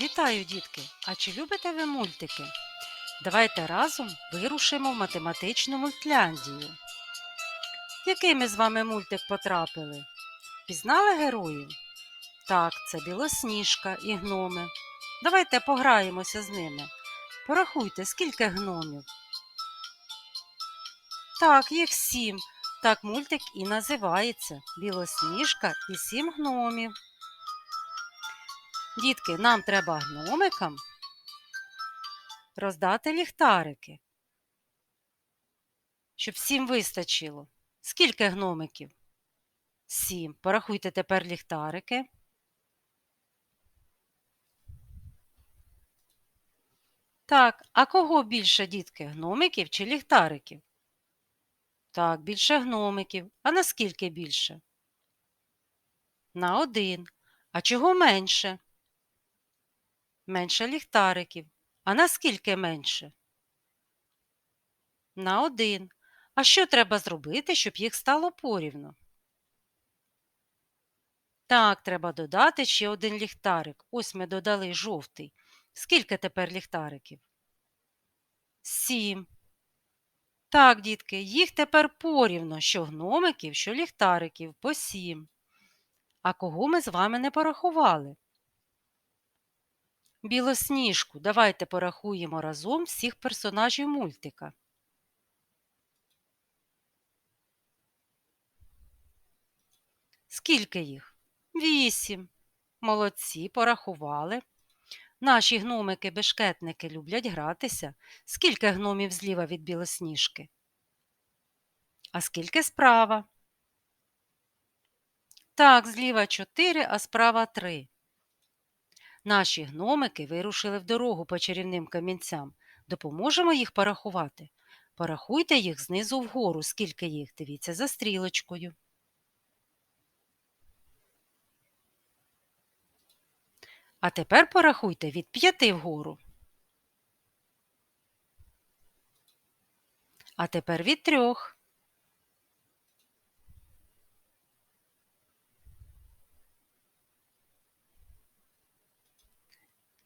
Вітаю, дітки! А чи любите ви мультики? Давайте разом вирушимо в математичну мультляндію. Який ми з вами мультик потрапили? Пізнали героїв? Так, це білосніжка і гноми. Давайте пограємося з ними. Порахуйте, скільки гномів. Так, їх сім. Так мультик і називається Білосніжка і сім гномів. Дітки, нам треба гномикам роздати ліхтарики, щоб всім вистачило. Скільки гномиків? Сім. Порахуйте тепер ліхтарики. Так, а кого більше, дітки, гномиків чи ліхтариків? Так, більше гномиків. А наскільки більше? На один. А чого менше? Менше ліхтариків. А наскільки менше? На один. А що треба зробити, щоб їх стало порівну? Так, треба додати ще один ліхтарик. Ось ми додали жовтий. Скільки тепер ліхтариків? Сім. Так, дітки, їх тепер порівно, що гномиків, що ліхтариків по сім. А кого ми з вами не порахували? Білосніжку. Давайте порахуємо разом всіх персонажів мультика. Скільки їх? Вісім. Молодці, порахували. Наші гномики-бешкетники люблять гратися. Скільки гномів зліва від білосніжки? А скільки справа? Так, зліва чотири, а справа три. Наші гномики вирушили в дорогу по чарівним камінцям. Допоможемо їх порахувати. Порахуйте їх знизу вгору, скільки їх, дивіться за стрілочкою. А тепер порахуйте від п'яти вгору. А тепер від трьох.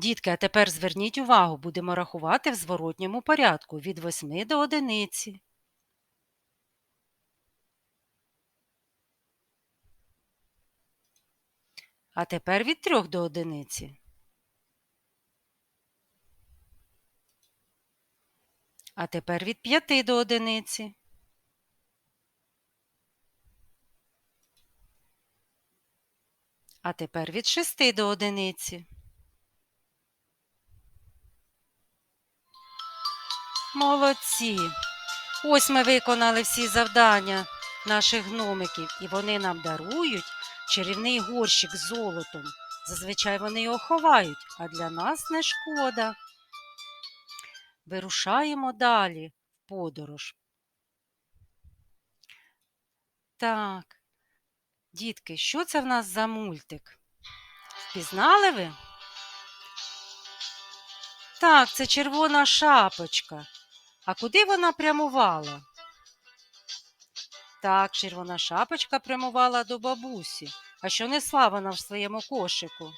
Дітки, а тепер зверніть увагу, будемо рахувати в зворотньому порядку від восьми до одиниці. А тепер від трьох до одиниці. А тепер від п'яти до одиниці. А тепер від шести до одиниці. Молодці! Ось ми виконали всі завдання наших гномиків, і вони нам дарують чарівний горщик з золотом. Зазвичай вони його ховають, а для нас не шкода. Вирушаємо далі в подорож. Так, дітки, що це в нас за мультик? Впізнали ви? Так, це червона шапочка. А куди вона прямувала? Так, червона шапочка прямувала до бабусі. А що несла вона в своєму кошику?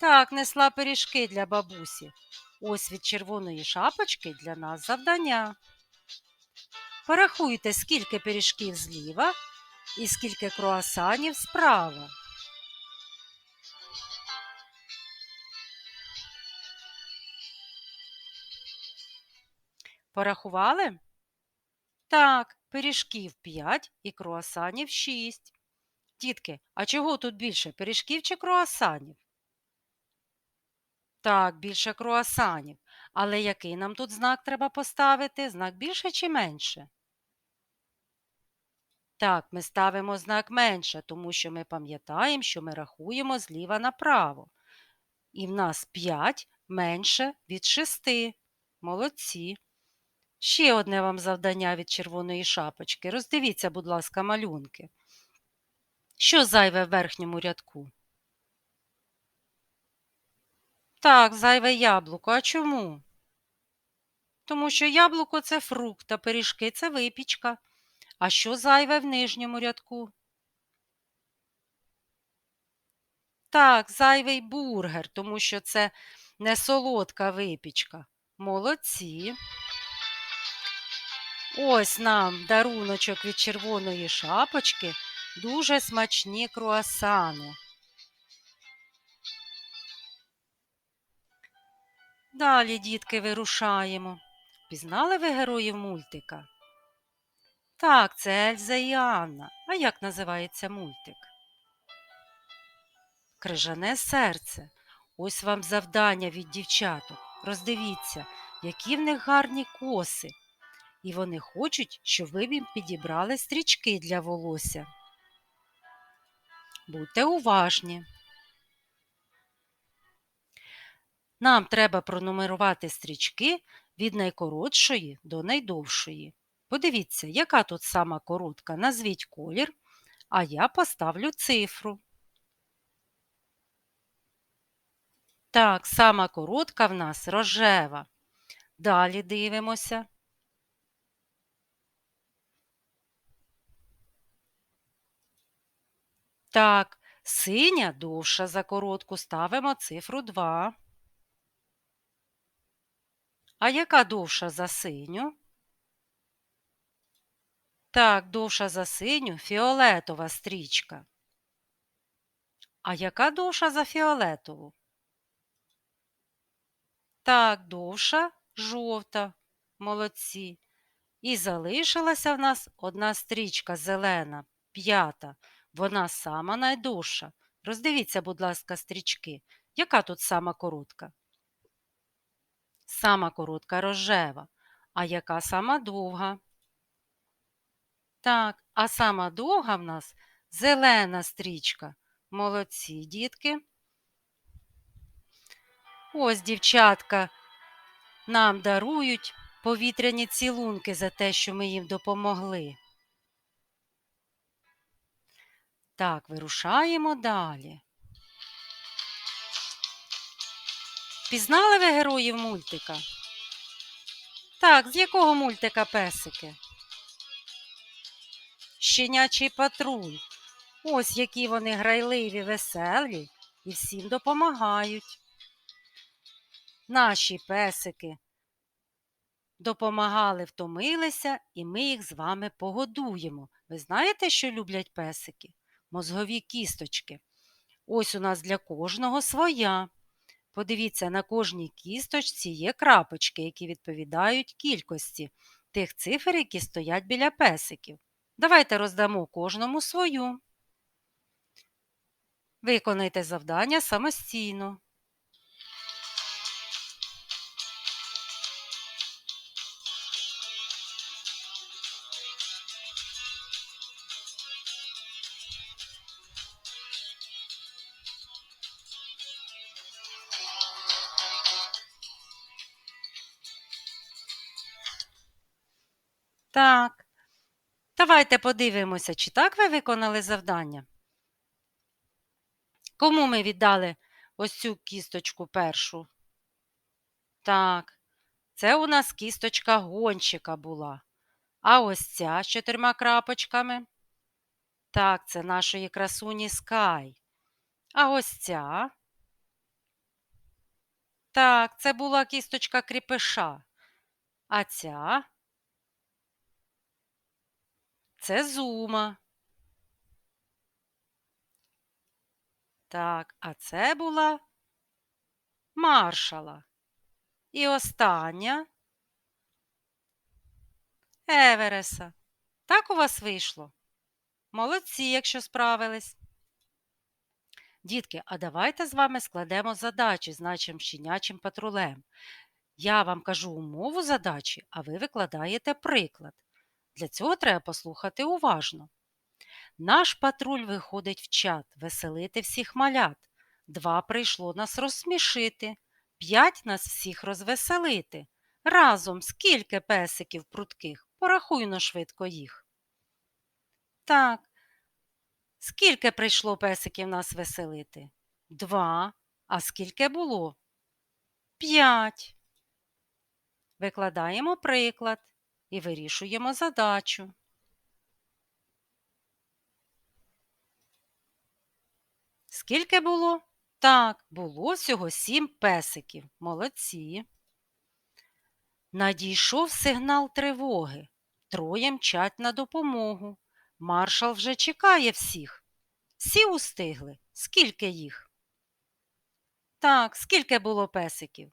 Так, несла пиріжки для бабусі. Ось від червоної шапочки для нас завдання. Порахуйте, скільки пиріжків зліва і скільки круасанів справа. Порахували? Так, пиріжків 5 і круасанів 6. Дітки, а чого тут більше пиріжків чи круасанів? Так, більше круасанів. Але який нам тут знак треба поставити? Знак більше чи менше? Так, ми ставимо знак менше, тому що ми пам'ятаємо, що ми рахуємо зліва направо. І в нас 5 менше від 6. Молодці. Ще одне вам завдання від червоної шапочки. Роздивіться, будь ласка, малюнки. Що зайве в верхньому рядку? Так, зайве яблуко. А чому? Тому що яблуко це фрукт, а пиріжки це випічка. А що зайве в нижньому рядку? Так, зайвий бургер, тому що це не солодка випічка. Молодці. Ось нам даруночок від червоної шапочки, дуже смачні круасани. Далі, дітки, вирушаємо. Пізнали ви героїв мультика? Так, це Ельза і Анна. А як називається мультик? Крижане серце. Ось вам завдання від дівчаток. Роздивіться, які в них гарні коси. І вони хочуть, щоб ви їм підібрали стрічки для волосся. Будьте уважні. Нам треба пронумерувати стрічки від найкоротшої до найдовшої. Подивіться, яка тут сама коротка. Назвіть колір, а я поставлю цифру. Так, сама коротка в нас рожева. Далі дивимося. Так, синя довша за коротку ставимо цифру 2. А яка довша за синю? Так, довша за синю фіолетова стрічка. А яка довша за фіолетову? Так, довша жовта. Молодці. І залишилася в нас одна стрічка зелена, п'ята. Вона сама найдовша. Роздивіться, будь ласка, стрічки. Яка тут сама коротка? Сама коротка рожева. А яка сама довга? Так, а сама довга в нас зелена стрічка. Молодці, дітки. Ось, дівчатка, нам дарують повітряні цілунки за те, що ми їм допомогли. Так, вирушаємо далі. Пізнали ви героїв мультика? Так, з якого мультика песики? Щенячий патруль. Ось які вони грайливі, веселі і всім допомагають. Наші песики допомагали, втомилися, і ми їх з вами погодуємо. Ви знаєте, що люблять песики? Мозгові кісточки. Ось у нас для кожного своя. Подивіться, на кожній кісточці є крапочки, які відповідають кількості тих цифр, які стоять біля песиків. Давайте роздамо кожному свою. Виконайте завдання самостійно. Так. Давайте подивимося, чи так ви виконали завдання. Кому ми віддали ось цю кісточку першу? Так, це у нас кісточка гонщика була. А ось ця з чотирма крапочками. Так, це нашої красуні Скай. А ось ця. Так, це була кісточка кріпиша. А ця це зума. Так, а це була маршала. І остання Евереса. Так у вас вийшло? Молодці, якщо справились. Дітки, а давайте з вами складемо задачі з нашим щенячим патрулем. Я вам кажу умову задачі, а ви викладаєте приклад. Для цього треба послухати уважно. Наш патруль виходить в чат веселити всіх малят. Два прийшло нас розсмішити, п'ять нас всіх розвеселити. Разом скільки песиків прудких, порахуйно швидко їх. Так, скільки прийшло песиків нас веселити? Два. А скільки було? П'ять. Викладаємо приклад і вирішуємо задачу. Скільки було? Так, було всього сім песиків. Молодці. Надійшов сигнал тривоги. Троє мчать на допомогу. Маршал вже чекає всіх. Всі устигли. Скільки їх? Так, скільки було песиків?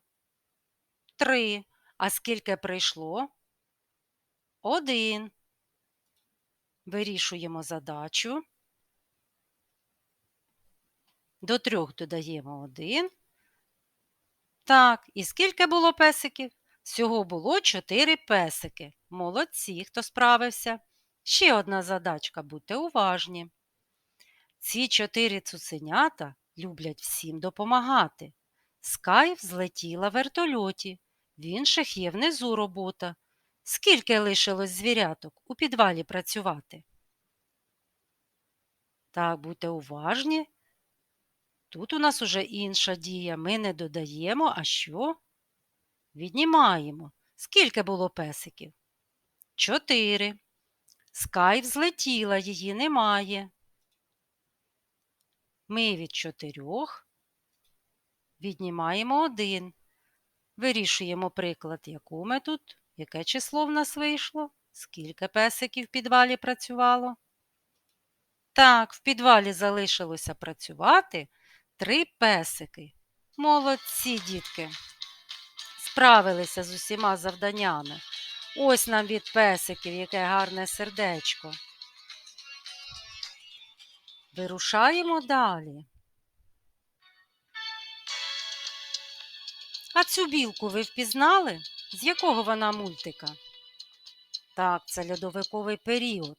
Три. А скільки прийшло? Один. Вирішуємо задачу. До трьох додаємо один. Так, і скільки було песиків? Всього було чотири песики. Молодці, хто справився. Ще одна задачка, будьте уважні. Ці чотири цуценята люблять всім допомагати. Скай взлетіла в вертольоті, в інших є внизу робота. Скільки лишилось звіряток у підвалі працювати? Так, будьте уважні. Тут у нас уже інша дія. Ми не додаємо, а що? Віднімаємо. Скільки було песиків? Чотири. Скай взлетіла, її немає. Ми від чотирьох віднімаємо один. Вирішуємо приклад, яку ми тут, яке число в нас вийшло, скільки песиків в підвалі працювало. Так, в підвалі залишилося працювати три песики. Молодці, дітки. Справилися з усіма завданнями. Ось нам від песиків яке гарне сердечко. Вирушаємо далі. А цю білку ви впізнали? З якого вона мультика? Так, це льодовиковий період.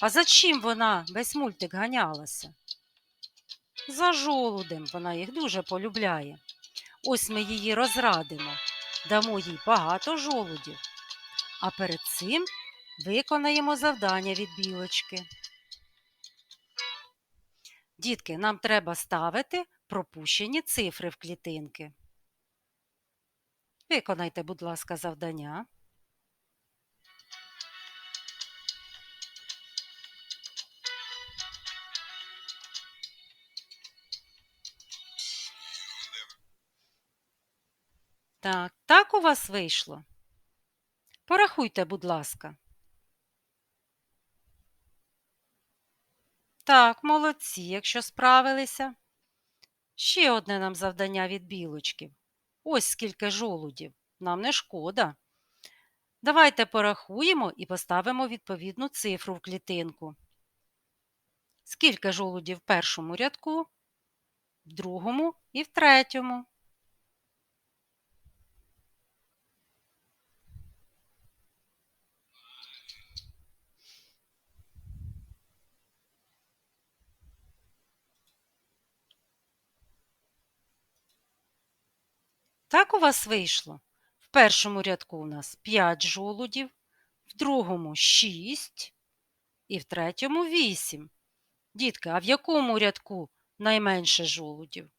А за чим вона весь мультик ганялася? За жолудем вона їх дуже полюбляє. Ось ми її розрадимо, дамо їй багато жолудів. А перед цим виконаємо завдання від білочки. Дітки, нам треба ставити пропущені цифри в клітинки. Виконайте, будь ласка, завдання. Так, так у вас вийшло? Порахуйте, будь ласка. Так, молодці, якщо справилися. Ще одне нам завдання від білочки. Ось скільки жолудів. Нам не шкода. Давайте порахуємо і поставимо відповідну цифру в клітинку. Скільки жолудів в першому рядку, в другому і в третьому. Так у вас вийшло? В першому рядку у нас 5 жолудів, в другому 6 і в третьому 8. Дітки, а в якому рядку найменше жолудів?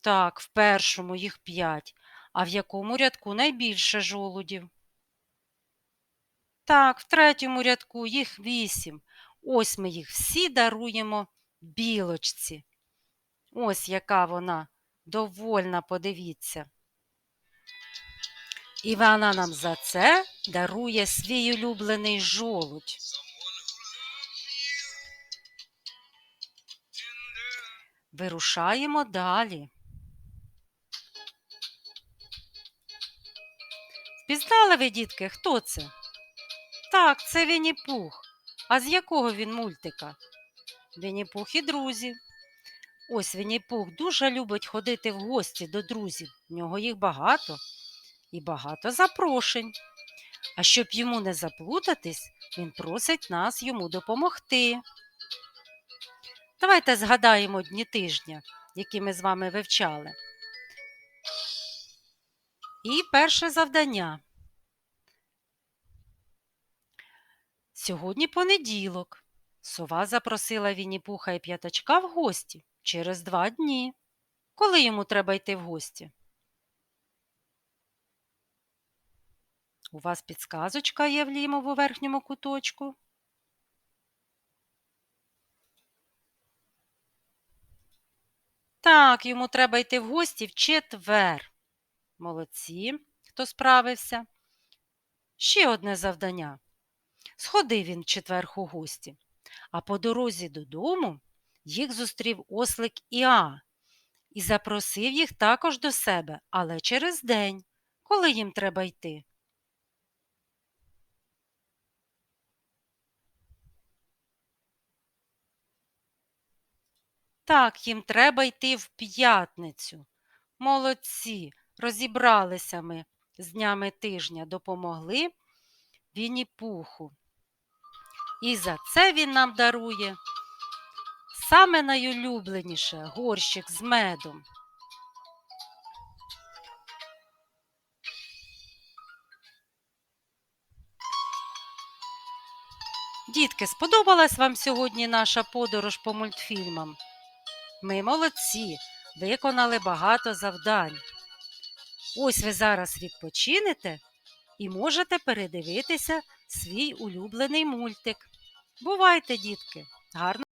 Так, в першому їх 5. А в якому рядку найбільше жолудів? Так, в третьому рядку їх 8. Ось ми їх всі даруємо білочці. Ось яка вона довольна, подивіться. І вона нам за це дарує свій улюблений жолудь. Вирушаємо далі. Впізнали ви, дітки, хто це? Так, це Вінні-Пух. А з якого він мультика? Вінні-Пух і друзі. Ось Вінні-Пух дуже любить ходити в гості до друзів. В нього їх багато і багато запрошень. А щоб йому не заплутатись, він просить нас йому допомогти. Давайте згадаємо дні тижня, які ми з вами вивчали. І перше завдання. Сьогодні понеділок. Сова запросила Вінні-Пуха і п'ятачка в гості через два дні. Коли йому треба йти в гості? У вас підсказочка є в лівому верхньому куточку. Так, йому треба йти в гості в четвер. Молодці, хто справився. Ще одне завдання. Сходив він в четвер у гості, а по дорозі додому їх зустрів ослик Іа і запросив їх також до себе, але через день, коли їм треба йти. Так, їм треба йти в п'ятницю. Молодці, розібралися ми з днями тижня, допомогли Вінні-Пуху. І за це він нам дарує саме найулюбленіше горщик з медом. Дітки, сподобалась вам сьогодні наша подорож по мультфільмам? Ми молодці, виконали багато завдань. Ось ви зараз відпочинете і можете передивитися свій улюблений мультик. Бувайте, дітки! Гарно!